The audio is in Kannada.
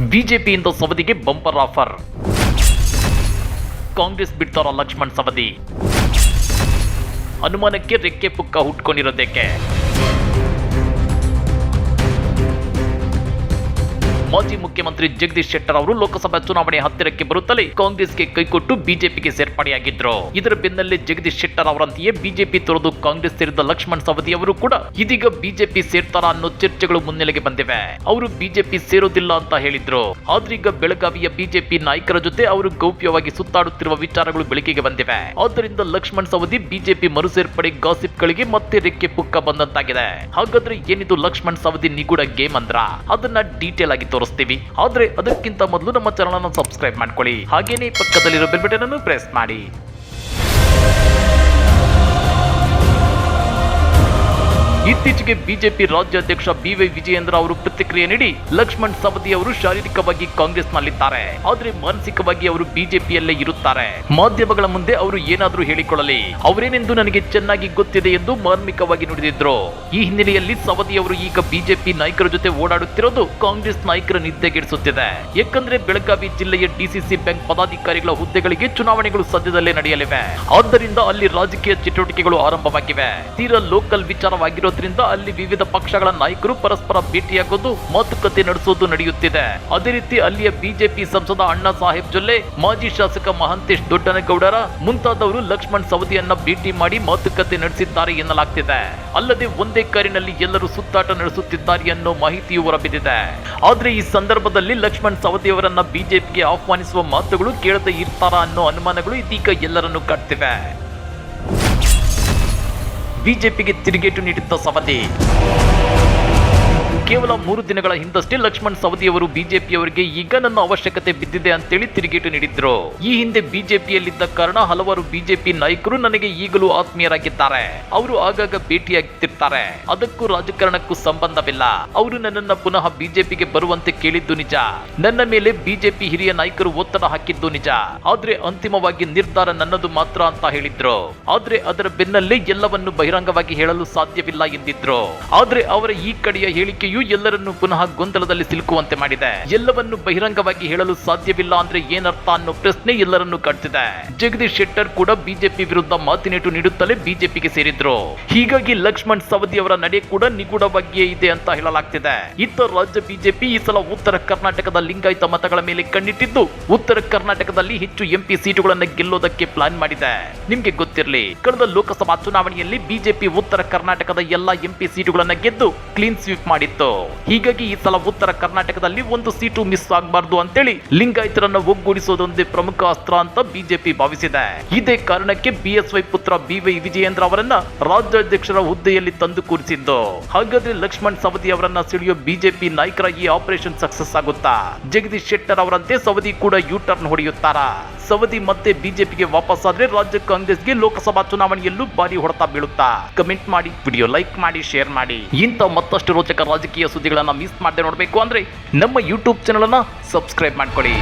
ಬಿಜೆಪಿಯಿಂದ ಸವದಿಗೆ ಬಂಪರ್ ಆಫರ್. ಕಾಂಗ್ರೆಸ್ ಬಿಡ್ತಾರ ಲಕ್ಷ್ಮಣ್ ಸವದಿ. ಅನುಮಾನಕ್ಕೆ ರೆಕ್ಕೆ ಪುಕ್ಕ ಹುಟ್ಕೊಂಡಿರೋದಕ್ಕೆ ಮುಖ್ಯಮಂತ್ರಿ ಜಗದೀಶ್ ಶೆಟ್ಟರ್ ಅವರು ಲೋಕಸಭಾ ಚುನಾವಣೆ ಹತ್ತಿರಕ್ಕೆ ಬರುತ್ತಲೇ ಕಾಂಗ್ರೆಸ್ಗೆ ಕೈಕೊಟ್ಟು ಬಿಜೆಪಿಗೆ ಸೇರ್ಪಡೆಯಾಗಿದ್ರು. ಇದರ ಬೆನ್ನಲ್ಲೇ ಜಗದೀಶ್ ಶೆಟ್ಟರ್ ಅವರಂತೆಯೇ ಬಿಜೆಪಿ ತೊರೆದು ಕಾಂಗ್ರೆಸ್ ಸೇರಿದ ಲಕ್ಷ್ಮಣ್ ಸವದಿ ಅವರು ಕೂಡ ಇದೀಗ ಬಿಜೆಪಿ ಸೇರ್ತಾರ ಅನ್ನೋ ಚರ್ಚೆಗಳು ಮುನ್ನೆಲೆಗೆ ಬಂದಿವೆ. ಅವರು ಬಿಜೆಪಿ ಸೇರೋದಿಲ್ಲ ಅಂತ ಹೇಳಿದ್ರು. ಆದ್ರೀಗ ಬೆಳಗಾವಿಯ ಬಿಜೆಪಿ ನಾಯಕರ ಜೊತೆ ಅವರು ಗೌಪ್ಯವಾಗಿ ಸುತ್ತಾಡುತ್ತಿರುವ ವಿಚಾರಗಳು ಬೆಳಕಿಗೆ ಬಂದಿವೆ. ಆದ್ದರಿಂದ ಲಕ್ಷ್ಮಣ್ ಸವದಿ ಬಿಜೆಪಿ ಮರು ಸೇರ್ಪಡೆ ಗಾಸಿಪ್ಗಳಿಗೆ ಮತ್ತೆ ರೆಕ್ಕೆ ಪುಕ್ಕ ಬಂದಂತಾಗಿದೆ. ಹಾಗಾದ್ರೆ ಏನಿದು ಲಕ್ಷ್ಮಣ್ ಸವದಿ ನಿಗೂಢ ಗೇಮ್ ಅಂದ್ರ? ಅದನ್ನ ಡೀಟೇಲ್ ಆಗಿ ತೋರಿಸ್ತೀವಿ. ಆದ್ರೆ ಅದಕ್ಕಿಂತ ಮೊದಲು ನಮ್ಮ ಚಾನಲ್ ಅನ್ನು ಸಬ್ಸ್ಕ್ರೈಬ್ ಮಾಡ್ಕೊಳ್ಳಿ. ಹಾಗೇನೇ ಪಕ್ಕದಲ್ಲಿರೋ ಬೆಲ್ ಬಟನ್ ಅನ್ನು ಪ್ರೆಸ್ ಮಾಡಿ. ಇತ್ತೀಚೆಗೆ ಬಿಜೆಪಿ ರಾಜ್ಯಾಧ್ಯಕ್ಷ ಬಿವೈ ವಿಜಯೇಂದ್ರ ಅವರು ಪ್ರತಿಕ್ರಿಯೆ ನೀಡಿ ಲಕ್ಷ್ಮಣ್ ಸವದಿ ಅವರು ಶಾರೀರಿಕವಾಗಿ ಕಾಂಗ್ರೆಸ್ನಲ್ಲಿದ್ದಾರೆ. ಆದ್ರೆ ಮಾನಸಿಕವಾಗಿ ಅವರು ಬಿಜೆಪಿಯಲ್ಲೇ ಇರುತ್ತಾರೆ. ಮಾಧ್ಯಮಗಳ ಮುಂದೆ ಅವರು ಏನಾದರೂ ಹೇಳಿಕೊಳ್ಳಲಿ. ಅವರೇನೆಂದು ನನಗೆ ಚೆನ್ನಾಗಿ ಗೊತ್ತಿದೆ ಎಂದು ಮಾರ್ಮಿಕವಾಗಿ ನುಡಿದಿದ್ರು. ಈ ಹಿನ್ನೆಲೆಯಲ್ಲಿ ಸವದಿ ಅವರು ಈಗ ಬಿಜೆಪಿ ನಾಯಕರ ಜೊತೆ ಓಡಾಡುತ್ತಿರೋದು ಕಾಂಗ್ರೆಸ್ ನಾಯಕರ ನಿದ್ದೆಗೆಡಿಸುತ್ತಿದೆ. ಯಾಕಂದ್ರೆ ಬೆಳಗಾವಿ ಜಿಲ್ಲೆಯ ಡಿಸಿಸಿ ಬ್ಯಾಂಕ್ ಪದಾಧಿಕಾರಿಗಳ ಹುದ್ದೆಗಳಿಗೆ ಚುನಾವಣೆಗಳು ಸದ್ಯದಲ್ಲೇ ನಡೆಯಲಿವೆ. ಆದ್ದರಿಂದ ಅಲ್ಲಿ ರಾಜಕೀಯ ಚಟುವಟಿಕೆಗಳು ಆರಂಭವಾಗಿವೆ. ತೀರಾ ಲೋಕಲ್ ವಿಚಾರವಾಗಿರೋದ್ರಿಂದ ಅಲ್ಲಿ ವಿವಿಧ ಪಕ್ಷಗಳ ನಾಯಕರು ಪರಸ್ಪರ ಭೇಟಿಯಾಗೋದು ಮಾತುಕತೆ ನಡೆಸೋದು ನಡೆಯುತ್ತಿದೆ. ಅದೇ ರೀತಿ ಅಲ್ಲಿಯ ಬಿಜೆಪಿ ಸಂಸದ ಅಣ್ಣಾ ಸಾಹೇಬ್ ಜೊಲ್ಲೆ, ಮಾಜಿ ಶಾಸಕ ಮಹಂತೇಶ್ ದೊಡ್ಡನಗೌಡರ, ಮುಂತಾದವರು ಲಕ್ಷ್ಮಣ್ ಸವದಿಯನ್ನ ಭೇಟಿ ಮಾಡಿ ಮಾತುಕತೆ ನಡೆಸಿದ್ದಾರೆ ಎನ್ನಲಾಗ್ತಿದೆ. ಅಲ್ಲದೆ ಒಂದೇ ಕಾರಿನಲ್ಲಿ ಎಲ್ಲರೂ ಸುತ್ತಾಟ ನಡೆಸುತ್ತಿದ್ದಾರೆ ಅನ್ನೋ ಮಾಹಿತಿಯು ಹೊರಬಿದ್ದಿದೆ. ಆದ್ರೆ ಈ ಸಂದರ್ಭದಲ್ಲಿ ಲಕ್ಷ್ಮಣ್ ಸವದಿಯವರನ್ನ ಬಿಜೆಪಿಗೆ ಆಹ್ವಾನಿಸುವ ಮಾತುಗಳು ಕೇಳದೆ ಇರ್ತಾರಾ ಅನ್ನೋ ಅನುಮಾನಗಳು ಇದೀಗ ಎಲ್ಲರನ್ನು ಕಾಡ್ತಿವೆ. ಬಿಜೆಪಿಗೆ ತಿರುಗೇಟು ನೀಡಿದ್ದ ಸವದಿ ಕೇವಲ ಮೂರು ದಿನಗಳ ಹಿಂದಷ್ಟೇ ಲಕ್ಷ್ಮಣ್ ಸವದಿಯವರು ಬಿಜೆಪಿಯವರಿಗೆ ಈಗ ನನ್ನ ಅವಶ್ಯಕತೆ ಬಿದ್ದಿದೆ ಅಂತೇಳಿ ತಿರುಗೇಟು ನೀಡಿದ್ರು. ಈ ಹಿಂದೆ ಬಿಜೆಪಿಯಲ್ಲಿದ್ದ ಕಾರಣ ಹಲವಾರು ಬಿಜೆಪಿ ನಾಯಕರು ನನಗೆ ಈಗಲೂ ಆತ್ಮೀಯರಾಗಿದ್ದಾರೆ. ಅವರು ಆಗಾಗ ಭೇಟಿಯಾಗುತ್ತಿರ್ತಾರೆ ಅದಕ್ಕೂ ರಾಜಕಾರಣಕ್ಕೂ ಸಂಬಂಧವಿಲ್ಲ. ಅವರು ನನ್ನನ್ನ ಪುನಃ ಬಿಜೆಪಿಗೆ ಬರುವಂತೆ ಕೇಳಿದ್ದು ನಿಜ. ನನ್ನ ಮೇಲೆ ಬಿಜೆಪಿ ಹಿರಿಯ ನಾಯಕರು ಒತ್ತಡ ಹಾಕಿದ್ದು ನಿಜ. ಆದ್ರೆ ಅಂತಿಮವಾಗಿ ನಿರ್ಧಾರ ನನ್ನದು ಮಾತ್ರ ಅಂತ ಹೇಳಿದ್ರು. ಆದ್ರೆ ಅದರ ಬೆನ್ನಲ್ಲೇ ಎಲ್ಲವನ್ನು ಬಹಿರಂಗವಾಗಿ ಹೇಳಲು ಸಾಧ್ಯವಿಲ್ಲ ಎಂದಿದ್ರು. ಆದ್ರೆ ಅವರ ಈ ಕಡೆಯ ಹೇಳಿಕೆಯು ಎಲ್ಲರನ್ನು ಪುನಃ ಗೊಂದಲದಲ್ಲಿ ಸಿಲುಕುವಂತೆ ಮಾಡಿದೆ. ಎಲ್ಲವನ್ನು ಬಹಿರಂಗವಾಗಿ ಹೇಳಲು ಸಾಧ್ಯವಿಲ್ಲ ಅಂದ್ರೆ ಏನರ್ಥ ಅನ್ನೋ ಪ್ರಶ್ನೆ ಎಲ್ಲರನ್ನು ಕಾಡ್ತಿದೆ. ಜಗದೀಶ್ ಶೆಟ್ಟರ್ ಕೂಡ ಬಿಜೆಪಿ ವಿರುದ್ಧ ಮಾತಿನೇಟು ನೀಡುತ್ತಲೇ ಬಿಜೆಪಿಗೆ ಸೇರಿದ್ರು. ಹೀಗಾಗಿ ಲಕ್ಷ್ಮಣ್ ಸವದಿ ಅವರ ನಡೆ ಕೂಡ ನಿಗೂಢವಾಗಿಯೇ ಇದೆ ಅಂತ ಹೇಳಲಾಗ್ತಿದೆ. ಇತ್ತ ರಾಜ್ಯ ಬಿಜೆಪಿ ಈ ಸಲ ಉತ್ತರ ಕರ್ನಾಟಕದ ಲಿಂಗಾಯತ ಮತಗಳ ಮೇಲೆ ಕಣ್ಣಿಟ್ಟಿದ್ದು, ಉತ್ತರ ಕರ್ನಾಟಕದಲ್ಲಿ ಹೆಚ್ಚು ಎಂಪಿ ಸೀಟುಗಳನ್ನು ಗೆಲ್ಲೋದಕ್ಕೆ ಪ್ಲಾನ್ ಮಾಡಿದೆ. ನಿಮ್ಗೆ ಗೊತ್ತಿರಲಿ, ಕಳೆದ ಲೋಕಸಭಾ ಚುನಾವಣೆಯಲ್ಲಿ ಬಿಜೆಪಿ ಉತ್ತರ ಕರ್ನಾಟಕದ ಎಲ್ಲಾ ಎಂಪಿ ಸೀಟುಗಳನ್ನು ಗೆದ್ದು ಕ್ಲೀನ್ ಸ್ವೀಪ್ ಮಾಡಿತ್ತು. ಹೀಗಾಗಿ ಈ ಸಲ ಉತ್ತರ ಕರ್ನಾಟಕದಲ್ಲಿ ಒಂದು ಸೀಟು ಮಿಸ್ ಆಗಬಾರ್ದು ಅಂತೇಳಿ ಲಿಂಗಾಯತರನ್ನ ಒಗ್ಗೂಡಿಸೋದೊಂದೇ ಪ್ರಮುಖ ಅಸ್ತ್ರ ಅಂತ ಬಿಜೆಪಿ ಭಾವಿಸಿದೆ. ಇದೇ ಕಾರಣಕ್ಕೆ ಬಿಎಸ್ವೈ ಪುತ್ರ ಬಿವೈ ವಿಜಯೇಂದ್ರ ಅವರನ್ನ ರಾಜ್ಯಾಧ್ಯಕ್ಷರ ಹುದ್ದೆಯಲ್ಲಿ ತಂದು ಕೂರಿಸಿದ್ದು. ಹಾಗಾದ್ರೆ ಲಕ್ಷ್ಮಣ್ ಸವದಿ ಅವರನ್ನ ಸಿಡಿಯೋ ಬಿಜೆಪಿ ನಾಯಕರ ಈ ಆಪರೇಷನ್ ಸಕ್ಸಸ್ ಆಗುತ್ತಾ? ಜಗದೀಶ್ ಶೆಟ್ಟರ್ ಅವರಂತೆ ಸವದಿ ಕೂಡ ಯು ಟರ್ನ್ ಹೊಡೆಯುತ್ತಾರಾ? ಸವದಿ ಮತ್ತೆ ಬಿಜೆಪಿಗೆ ವಾಪಸ್ ಆದ್ರೆ ರಾಜ್ಯ ಕಾಂಗ್ರೆಸ್ಗೆ ಲೋಕಸಭಾ ಚುನಾವಣೆಯಲ್ಲೂ ಭಾರಿ ಹೊಡೆತ ಬೀಳುತ್ತಾ? ಕಮೆಂಟ್ ಮಾಡಿ, ವಿಡಿಯೋ ಲೈಕ್ ಮಾಡಿ, ಶೇರ್ ಮಾಡಿ. ಇಂಥ ಮತ್ತಷ್ಟು ರೋಚಕ ರಾಜಕೀಯ ಸುದ್ದಿಗಳನ್ನ ಮಿಸ್ ಮಾಡದೆ ನೋಡಬೇಕು ಅಂದ್ರೆ ನಮ್ಮ ಯೂಟ್ಯೂಬ್ ಚಾನಲ್ ಅನ್ನ ಸಬ್ಸ್ಕ್ರೈಬ್ ಮಾಡ್ಕೊಳ್ಳಿ